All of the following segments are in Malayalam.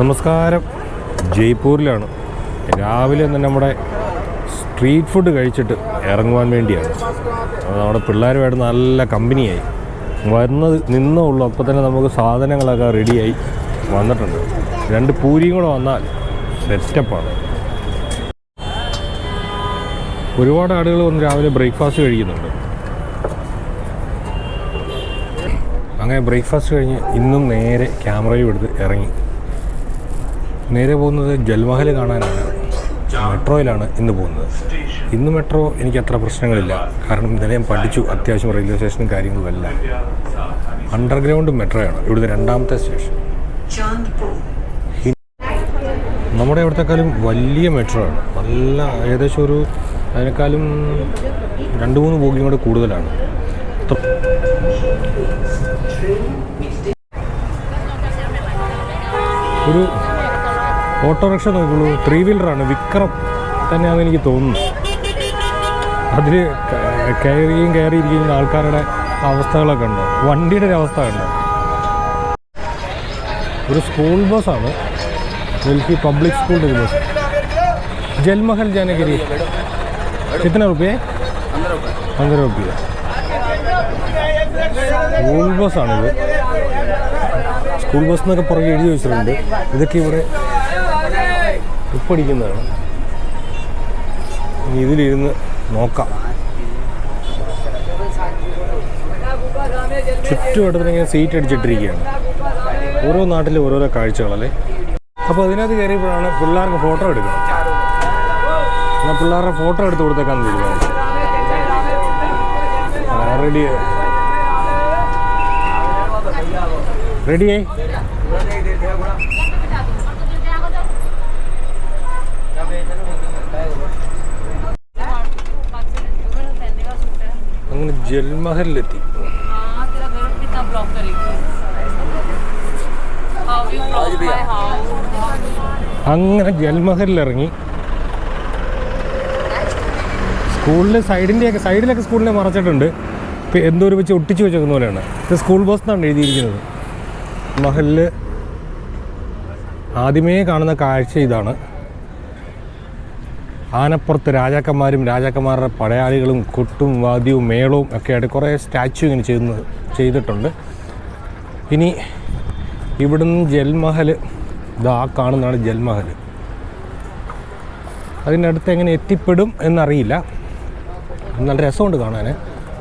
നമസ്കാരം. ജയ്പൂരിലാണ്. രാവിലെ തന്നെ നമ്മുടെ സ്ട്രീറ്റ് ഫുഡ് കഴിച്ചിട്ട് ഇറങ്ങുവാൻ വേണ്ടിയാണ്. നമ്മുടെ പിള്ളേരുമായിട്ട് നല്ല കമ്പനിയായി. വരുന്നത് നിന്നേ അപ്പോൾ തന്നെ നമുക്ക് സാധനങ്ങളൊക്കെ റെഡിയായി വന്നിട്ടുണ്ട്. രണ്ട് പൂരിയും കൂടെ വന്നാൽ സെറ്റപ്പാണ് ഒരുപാട് ആളുകൾ വന്ന് രാവിലെ ബ്രേക്ക്ഫാസ്റ്റ് കഴിക്കുന്നുണ്ട്. അങ്ങനെ ബ്രേക്ക്ഫാസ്റ്റ് കഴിഞ്ഞ് ഇന്നും നേരെ ക്യാമറയും എടുത്ത് ഇറങ്ങി. നേരെ പോകുന്നത് ജൽമഹൽ കാണാനാണ്. മെട്രോയിലാണ് ഇന്ന് പോകുന്നത്. ഇന്ന് മെട്രോ എനിക്ക് അത്ര പ്രശ്നങ്ങളില്ല. കാരണം ഇന്നലെ ഞാൻ പഠിച്ചു. അത്യാവശ്യം റെയിൽവേ സ്റ്റേഷനും കാര്യങ്ങളും എല്ലാം. അണ്ടർഗ്രൗണ്ട് മെട്രോയാണ്. ഇവിടുത്തെ രണ്ടാമത്തെ സ്റ്റേഷൻ. നമ്മുടെ ഇവിടത്തെക്കാളും വലിയ മെട്രോ ആണ് നല്ല ഏകദേശം ഒരു അതിനേക്കാളും രണ്ട് മൂന്ന് ബോഗിയും കൂടെ കൂടുതലാണ്. ഒരു ഓട്ടോറിക്ഷ നോക്കുള്ളൂ ത്രീ വീലറാണ് വിക്രം തന്നെയാണെന്ന് എനിക്ക് തോന്നുന്നു. അതിൽ കയറിയും കയറിയിരിക്കുന്ന ആൾക്കാരുടെ അവസ്ഥകളൊക്കെ ഉണ്ട്? വണ്ടിയുടെ ഒരു അവസ്ഥ ഉണ്ട്? ഒരു സ്കൂൾ ബസ്സാണ് ഡൽഹി പബ്ലിക് സ്കൂളിന്റെ ഒരു ബസ് ജൽമഹൽ ജാനഗിരി എത്ര റുപ്യ? പന്ത്രണ്ട് റുപ്യ. സ്കൂൾ ബസ്സാണിത് സ്കൂൾ ബസ് എന്നൊക്കെ പുറകെ എഴുതി വെച്ചിട്ടുണ്ട്. ഇതൊക്കെ ഇവിടെ ഉപ്പടിക്കുന്നതാണ് ഇനി ഇതിലിരുന്ന് നോക്കാം. ചുറ്റുവട്ടത്തിന് ഇങ്ങനെ സീറ്റ് അടിച്ചിട്ടിരിക്കുകയാണ്. ഓരോ നാട്ടിലും ഓരോരോ കാഴ്ചകളല്ലേ അപ്പോൾ അതിനകത്ത് കയറിയപ്പോഴാണ് പിള്ളേർക്ക് ഫോട്ടോ എടുക്കണം. എന്നാൽ പിള്ളേരുടെ ഫോട്ടോ എടുത്ത് കൊടുത്തേക്കാന്ന് തീരുമാനിച്ചു. റെഡി റെഡിയായി അങ്ങനെ ജൽമഹലിലെത്തി. അങ്ങനെ ജൽമഹലിലിറങ്ങി. സ്കൂളിൽ സൈഡിന്റെയൊക്കെ സൈഡിലൊക്കെ സ്കൂളിനെ മറച്ചിട്ടുണ്ട്. എന്തോ ഒരു വെച്ച് ഒട്ടിച്ചു വെച്ചേക്കുന്ന പോലെയാണ്. ഇത് സ്കൂൾ ബസ് എന്നാണ് എഴുതിയിരിക്കുന്നത്. മഹലിൽ ആദ്യമേ കാണുന്ന കാഴ്ച ഇതാണ്. ആനപ്പുറത്ത് രാജാക്കന്മാരും രാജാക്കന്മാരുടെ പടയാളികളും കൊട്ടും വാദ്യവും മേളവും ഒക്കെ ആയിട്ട് കുറേ സ്റ്റാച്ചു ഇങ്ങനെ ചെയ്യുന്ന ചെയ്തിട്ടുണ്ട്. ഇനി ഇവിടുന്ന് ജൽമഹൽ ഇതാ കാണുന്നതാണ് ജൽമഹൽ അതിന്റെ അടുത്ത് എങ്ങനെ എത്തിപ്പെടും എന്നറിയില്ല. നല്ല രസമുണ്ട് കാണാൻ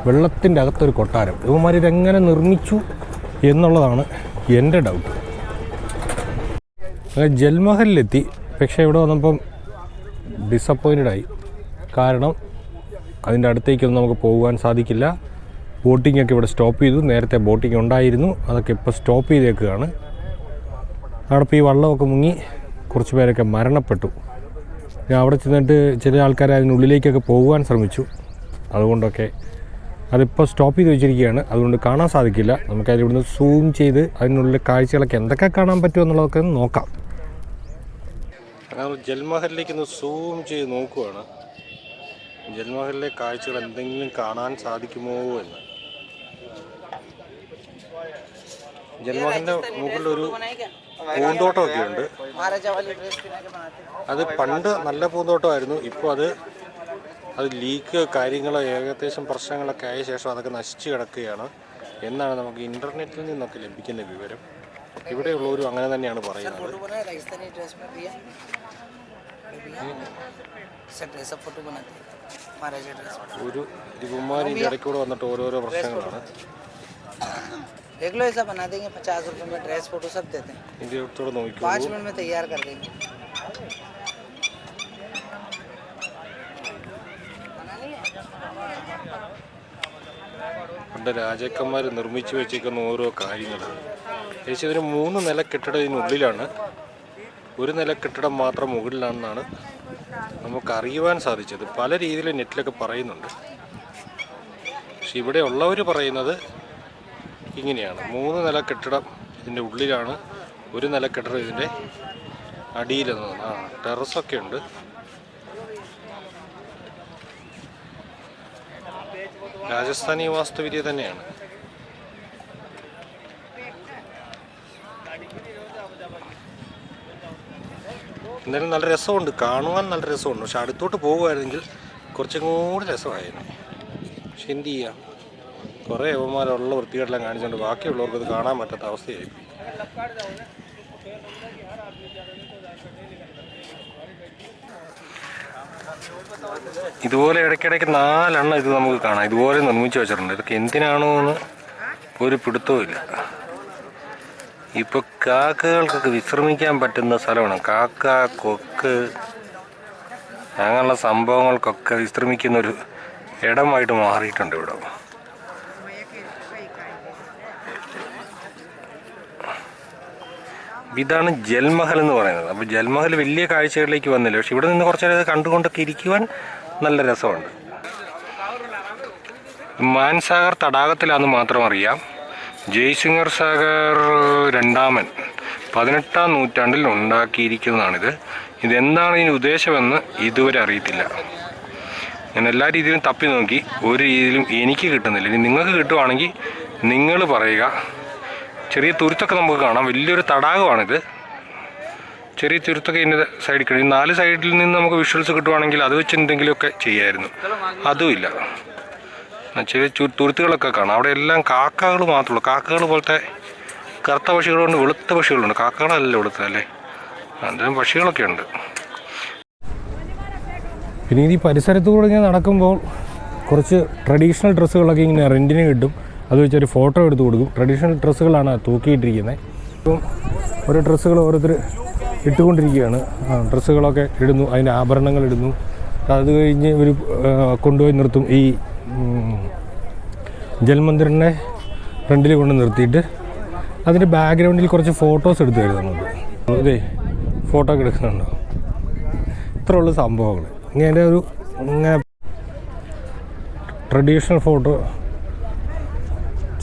വെള്ളത്തിന്റെ അകത്തൊരു കൊട്ടാരം. ഇവന്മാർ ഇതെങ്ങനെ നിർമ്മിച്ചു എന്നുള്ളതാണ് എന്റെ ഡൗട്ട് ജൽമഹലിലെത്തി. പക്ഷേ ഇവിടെ വന്നപ്പം ഡിസപ്പോയിന്റഡ് ആയി. കാരണം അതിന്റെ അടുത്തേക്കൊന്നും നമുക്ക് പോകുവാൻ സാധിക്കില്ല. ബോട്ടിംഗ് ഒക്കെ ഇവിടെ സ്റ്റോപ്പ് ചെയ്തു. നേരത്തെ ബോട്ടിംഗ് ഉണ്ടായിരുന്നു. അതൊക്കെ ഇപ്പോൾ സ്റ്റോപ്പ് ചെയ്തേക്കുകയാണ്. അവിടെ ഈ വള്ളമൊക്കെ മുങ്ങി കുറച്ച് പേരൊക്കെ മരണപ്പെട്ടു. ഞാൻ അവിടെ ചെന്നിട്ട് ചില ആൾക്കാർ അതിനുള്ളിലേക്കൊക്കെ പോകുവാൻ ശ്രമിച്ചു. അതുകൊണ്ടൊക്കെ അതിപ്പോൾ സ്റ്റോപ്പ് ചെയ്ത് വെച്ചിരിക്കുകയാണ്. അതുകൊണ്ട് കാണാൻ സാധിക്കില്ല. നമുക്ക് അതിൽ ഇവിടുന്ന് സൂം ചെയ്ത് അതിനുള്ളിലെ കാഴ്ചകളൊക്കെ എന്തൊക്കെ കാണാൻ പറ്റുമോ നോക്കാം. ഞങ്ങൾ ജൽമഹലിലേക്ക് ഒന്ന് സൂം ചെയ്ത് നോക്കുവാണ്. ജൽമഹലിലെ കാഴ്ചകൾ എന്തെങ്കിലും കാണാൻ സാധിക്കുമോ എന്ന്. ജൽമഹലിന്റെ മുകളിലൊരു പൂന്തോട്ടമൊക്കെ ഉണ്ട് അത് പണ്ട് നല്ല പൂന്തോട്ടമായിരുന്നു. ഇപ്പോൾ അത് അത് ലീക്ക് കാര്യങ്ങൾ ഏകദേശം പ്രശ്നങ്ങളൊക്കെ ആയ ശേഷം അതൊക്കെ നശിച്ചു കിടക്കുകയാണ്. എന്നാണ് നമുക്ക് ഇന്റർനെറ്റിൽ നിന്നൊക്കെ ലഭിക്കുന്ന വിവരം. ഇവിടെയുള്ളവരും അങ്ങനെ തന്നെയാണ് പറയുന്നത് फोटो बनाए राजस्थानी ड्रेस में भैया ये भैया सब ड्रेस सब फोटो बनाते हैं महाराजा ड्रेस में ഒരു ഇവന്മാർ ഇതിൻ്റെ ഇടയ്ക്കൂടെ വന്നിട്ട് ഓരോരോ പ്രശ്നങ്ങളാണ് देख लो ऐसा बना देंगे पचास रुपए में ड्रेस फोटो सब देते हैं ഇതിൻ്റെ അടുത്തോടെ നോക്കിക്കോളൂ पाँच मिनट में तैयार कर देंगे പണ്ട് രാജാക്കന്മാർ നിർമ്മിച്ചു വെച്ചിരിക്കുന്ന ഓരോ കാര്യങ്ങൾ ഏകദേശം ഒരു മൂന്ന് നില കെട്ടിടം ഇതിനുള്ളിലാണ്. ഒരു നില കെട്ടിടം മാത്രം മുകളിലാണെന്നാണ് നമുക്ക് അറിയുവാൻ സാധിച്ചത്. പല രീതിയിൽ നെറ്റിലൊക്കെ പറയുന്നുണ്ട്. പക്ഷെ ഇവിടെ ഉള്ളവർ പറയുന്നത് ഇങ്ങനെയാണ്. മൂന്ന് നില കെട്ടിടം ഇതിന്റെ ഉള്ളിലാണ് ഒരു നില കെട്ടിടം ഇതിന്റെ അടിയിലെന്ന് ആ ടെറസൊക്കെ ഉണ്ട്. രാജസ്ഥാനി വാസ്തുവിദ്യ തന്നെയാണ്. എന്തായാലും നല്ല രസമുണ്ട്. കാണുവാൻ നല്ല രസമുണ്ട്. പക്ഷെ അടുത്തോട്ട് പോകുമായിരുന്നെങ്കിൽ കുറച്ചും കൂടി രസമായിരുന്നു. പക്ഷെ എന്ത് ചെയ്യാം? കുറേ യവന്മാരുള്ള വൃത്തികളെല്ലാം കാണിച്ചുകൊണ്ട് ബാക്കിയുള്ളവർക്ക് അത് കാണാൻ പറ്റാത്ത അവസ്ഥയായി. ഇതുപോലെ ഇടയ്ക്കിടയ്ക്ക് നാലെണ്ണം ഇത് നമുക്ക് കാണാം. ഇതുപോലെ നിർമ്മിച്ച് വെച്ചിട്ടുണ്ട്. ഇതൊക്കെ എന്തിനാണോ എന്ന് ഒരു പിടുത്തവും ഇല്ല. ഇപ്പൊ കാക്കകൾക്കൊക്കെ വിശ്രമിക്കാൻ പറ്റുന്ന സ്ഥലമാണ്. കാക്ക കൊക്ക് അങ്ങനെയുള്ള സംഭവങ്ങൾക്കൊക്കെ വിശ്രമിക്കുന്ന ഒരു ഇടമായിട്ട് മാറിയിട്ടുണ്ട് ഇവിടെ. ഇതാണ് ജൽമഹൽ എന്ന് പറയുന്നത്. അപ്പോൾ ജൽമഹൽ വലിയ കാഴ്ചകളിലേക്ക് വന്നില്ല. പക്ഷെ ഇവിടെ നിന്ന് കുറച്ച് നേരം കണ്ടുകൊണ്ടൊക്കെ ഇരിക്കുവാൻ നല്ല രസമുണ്ട്. മാൻസാഗർ തടാകത്തിലാണെന്ന് മാത്രം അറിയാം. ജയ്സിംഗർ സാഗർ രണ്ടാമൻ പതിനെട്ടാം നൂറ്റാണ്ടിൽ ഉണ്ടാക്കിയിരിക്കുന്നതാണിത്. ഇതെന്താണ് ഇതിന് ഉദ്ദേശമെന്ന് ഇതുവരെ അറിയത്തില്ല. ഞാൻ എല്ലാ രീതിയിലും തപ്പി നോക്കി ഒരു രീതിയിലും എനിക്ക് കിട്ടുന്നില്ല. ഇനി നിങ്ങൾക്ക് കിട്ടുവാണെങ്കിൽ നിങ്ങൾ പറയുക. ചെറിയ തുരുത്തൊക്കെ നമുക്ക് കാണാം. വലിയൊരു തടാകമാണിത്. ചെറിയ തുരുത്തൊക്കെ ഇതിന്റെ സൈഡിൽ കഴിയും നാല് സൈഡിൽ നിന്ന് നമുക്ക് വിഷ്വൽസ് കിട്ടുവാണെങ്കിൽ അത് വെച്ച് എന്തെങ്കിലുമൊക്കെ ചെയ്യായിരുന്നു. അതുമില്ല ചെറിയ ചു തുരുത്തുകളൊക്കെ കാണാം. അവിടെ എല്ലാം കാക്കകൾ മാത്രമേ കാക്കകൾ പോലത്തെ കറുത്ത പക്ഷികളുണ്ട് വെളുത്ത പക്ഷികളുണ്ട് കാക്കകളല്ല വെളുത്ത അല്ലേ? അതിലും പക്ഷികളൊക്കെ ഉണ്ട്. പിന്നെ ഈ പരിസരത്തുകൂടെ ഇങ്ങനെ നടക്കുമ്പോൾ കുറച്ച് ട്രഡീഷണൽ ഡ്രസ്സുകളൊക്കെ ഇങ്ങനെ റെന്റിന് കിട്ടും. അത് വെച്ചൊരു ഫോട്ടോ എടുത്ത് കൊടുക്കും. ട്രഡീഷണൽ ഡ്രസ്സുകളാണ് തൂക്കിയിട്ടിരിക്കുന്നത് ഇപ്പം ഓരോ ഡ്രസ്സുകൾ ഓരോരുത്തർ ഇട്ടുകൊണ്ടിരിക്കുകയാണ്. ഡ്രസ്സുകളൊക്കെ ഇടുന്നു അതിന്റെ ആഭരണങ്ങൾ ഇടുന്നു. അത് കഴിഞ്ഞ് ഇവർ കൊണ്ടുപോയി നിർത്തും. ഈ ജൽമന്ദിറിന്റെ ഫ്രണ്ടിൽ കൊണ്ട് നിർത്തിയിട്ട് അതിന്റെ ബാക്ക്ഗ്രൗണ്ടിൽ കുറച്ച് ഫോട്ടോസ് എടുത്ത് തരുന്നുണ്ട്. ഇതേ ഫോട്ടോ ഒക്കെ എടുക്കുന്നുണ്ടോ. ഇത്രയുള്ള സംഭവങ്ങൾ. ഇങ്ങനെ ഒരു ഇങ്ങനെ ട്രഡീഷണൽ ഫോട്ടോ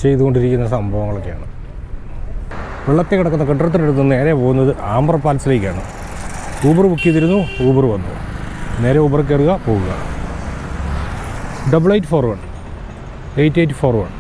ചെയ്തുകൊണ്ടിരിക്കുന്ന സംഭവങ്ങളൊക്കെയാണ്. വെള്ളത്തിൽ കിടക്കുന്ന കെട്ടിടത്തിനടുത്ത് നേരെ പോകുന്നത് ആംബർ പാലസിലേക്കാണ്. ഊബർ ബുക്ക് ചെയ്തിരുന്നു ഊബർ വന്നു. നേരെ ഊബർ കയറുക പോവുക. Double eight four one eight eight four one